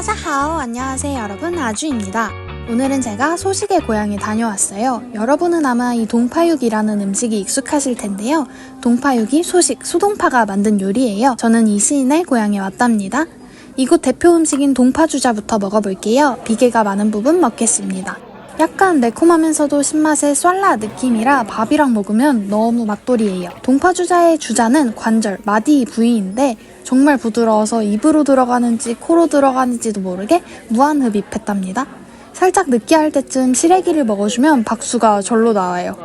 따사하오 안녕하세요 여러분 아주입니다. 오늘은 제가 소식의 고향에 다녀왔어요. 여러분은 아마 이 동파육이라는 음식이 익숙하실 텐데요. 동파육이 소식 소동파가 만든 요리예요. 저는 이 시인의 고향에 왔답니다. 이곳 대표 음식인 동파주자부터 먹어볼게요. 비계가 많은 부분 먹겠습니다. 약간 매콤하면서도 신맛의 쏠라 느낌이라 밥이랑 먹으면 너무 맛돌이에요. 동파주자의 주자는 관절, 마디 부위인데 정말 부드러워서 입으로 들어가는지 코로 들어가는지도 모르게 무한 흡입했답니다. 살짝 느끼할 때쯤 시래기를 먹어주면 박수가 절로 나와요.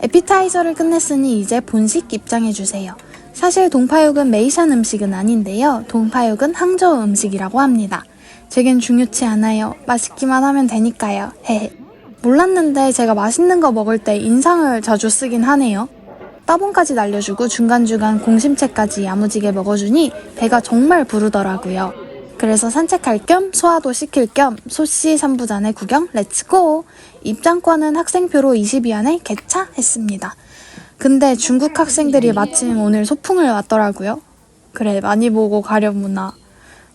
에피타이저를 끝냈으니 이제 본식 입장해주세요. 사실 동파육은 메이샨 음식은 아닌데요. 동파육은 항저우 음식이라고 합니다. 제겐 중요치 않아요. 맛있기만 하면 되니까요. 헤헤. 몰랐는데 제가 맛있는 거 먹을 때 인상을 자주 쓰긴 하네요. 따봉까지 날려주고 중간중간 공심채까지 야무지게 먹어주니 배가 정말 부르더라고요. 그래서 산책할 겸 소화도 시킬 겸 소씨 삼부잔의 구경 렛츠고! 입장권은 학생표로 20위 안에 개차했습니다. 근데 중국 학생들이 마침 오늘 소풍을 왔더라고요. 그래 많이 보고 가려무나.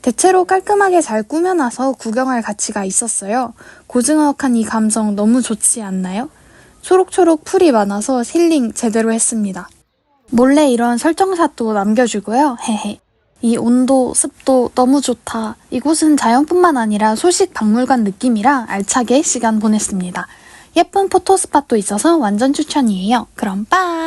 대체로 깔끔하게 잘 꾸며놔서 구경할 가치가 있었어요. 고즈넉한 이 감성 너무 좋지 않나요? 초록초록 풀이 많아서 힐링 제대로 했습니다. 몰래 이런 설정샷도 남겨주고요. 헤헤. 이 온도, 습도 너무 좋다. 이곳은 자연뿐만 아니라 소식 박물관 느낌이라 알차게 시간 보냈습니다. 예쁜 포토 스팟도 있어서 완전 추천이에요. 그럼 빠이!